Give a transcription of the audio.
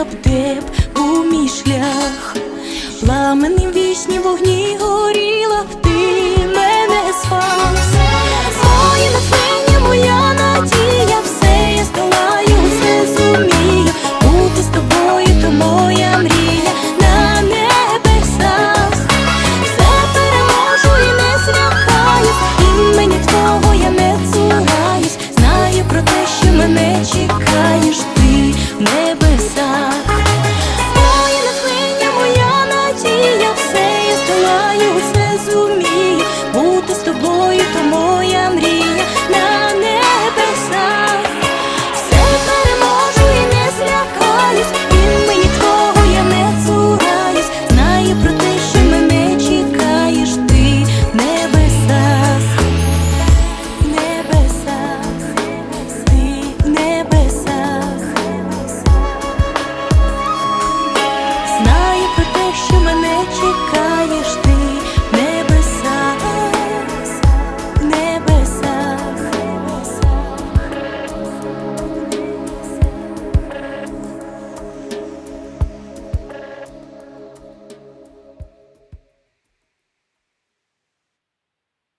зробила б де був мій шлях, пламенем вічні вогні горіла б ти te